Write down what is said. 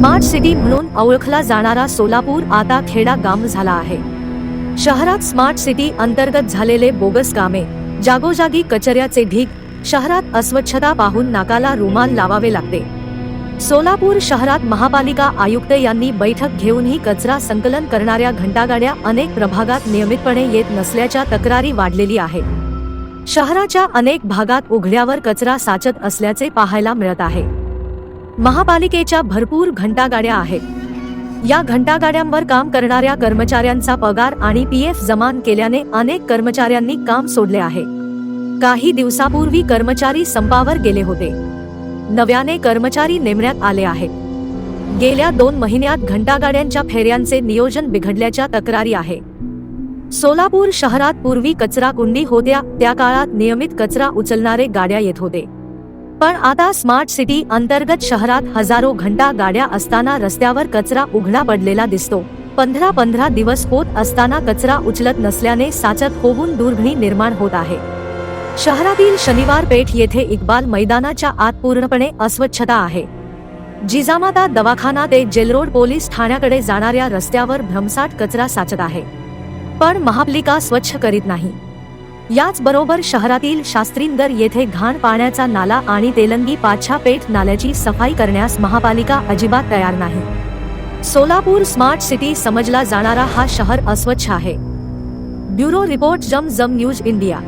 Smart city म्हणून ओळखला जाणारा सोलापूर आता खेडा गाम झाला आहे. शहरात स्मार्ट सिटी अंतर्गत झालेले बोगस कामे जागोजागी कचऱ्याचे ढीग शहरात अस्वच्छता पाहून नाकाला रुमाल लावावे लागते. सोलापूर शहरात महापालिका आयुक्त यांनी बैठक घेऊनही कचरा संकलन करणाऱ्या घंटागाड्या अनेक प्रभागात नियमितपणे येत नसल्याच्या तक्रारी वाढलेली आहे शहराच्या अनेक भागात उघड्यावर कचरा साचत असल्याचे पाहायला मिळत आहे. महापालिकेच्या भरपूर घंटागाड्या आहेत. या घंटागाड्यांवर काम करणाऱ्या कर्मचाऱ्यांचा पगार आणि पी एफ जमान केल्याने अनेक कर्मचाऱ्यांनी काम सोडले आहे. काही दिवसापूर्वी कर्मचारी संपावर गेले होते. नव्याने कर्मचारी नेमण्यात आले आहेत. गेल्या दोन महिन्यात घंटागाड्यांच्या फेऱ्यांचे नियोजन बिघडल्याच्या तक्रारी आहे. सोलापूर शहरात पूर्वी कचरा कुंडी होत्या त्या काळात नियमित कचरा उचलणारे गाड्या येत होते. पण आता स्मार्ट सिटी अंतर्गत शहरात हजारो घंटा गाड्या असताना रस्त्यावर कचरा उघडा पडलेला दिसतो. पंधरा पंधरा दिवस होत असताना कचरा उचलत नसल्याने साचत होऊन दुर्घणी निर्माण होत आहे. शहरातील शनिवार पेठ येथे इक्बाल मैदानाच्या आत पूर्णपणे अस्वच्छता आहे. जिजामाता दवाखाना ते जेलरोड पोलीस ठाण्याकडे जाणाऱ्या रस्त्यावर भ्रमसाट कचरा साचत आहे. पण महापालिका स्वच्छ करीत नाही. याचबरोबर शहरातील शास्त्रींदर येथे घाण पाण्याचा नाला आणि तेलंगी पाछा पेठ नाल्याची सफाई करण्यास महापालिका अजिबात तयार नाही. सोलापूर स्मार्ट सिटी समजला जाणारा हा शहर अस्वच्छ आहे. ब्युरो रिपोर्ट जम जम न्यूज इंडिया.